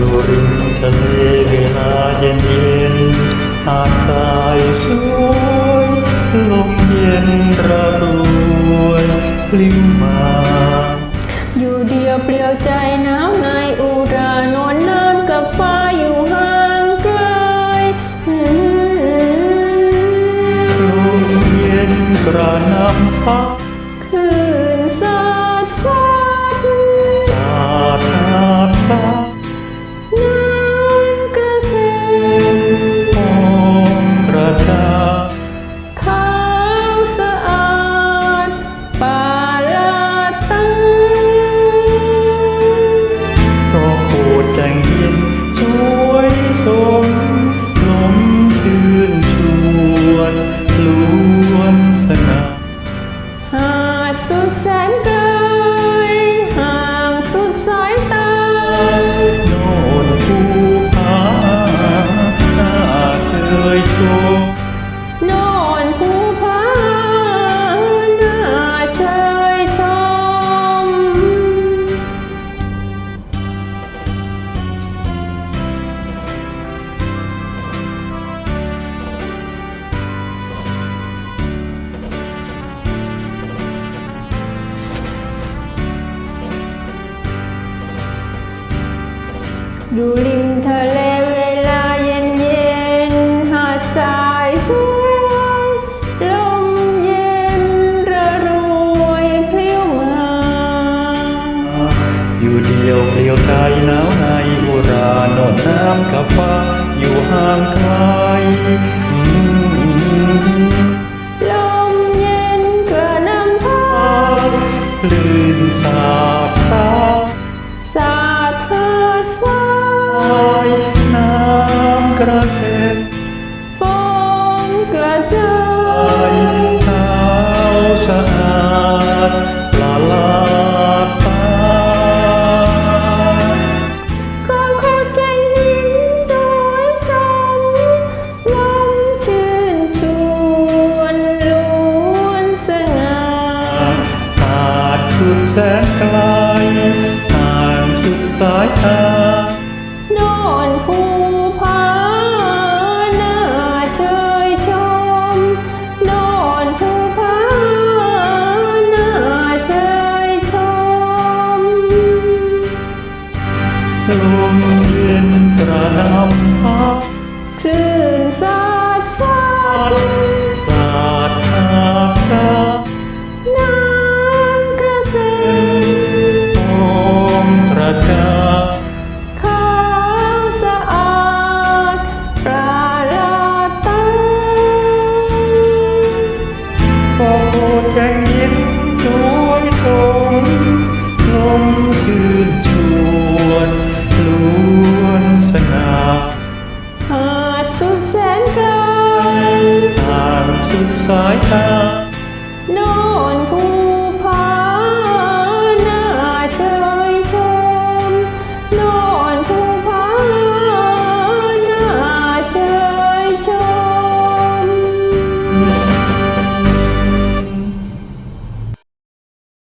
อยู่ริมทะเลเวลาเย็นเย็นหาดทรายสวยลมเย็นระรวยลิ้มาอยู่เดียวเปลี่ยวใจหนาวในอุรานอนน้ำ นอนภูผาหน้าเชยชมอยู่ริมทะเลเวล อยู่เดียวเปลี่ยวใจหนาวในอุราโนนน้ำกับฟ้าอยู่ห่างไกลอืมลมเย็นกระหนำพัดคลื่นสาบสายสาดหาดทรายน้ำกระเซ็นฟองกระจาไปยขาวสะอาด ลมเย็นกระนำพา สุดสายตา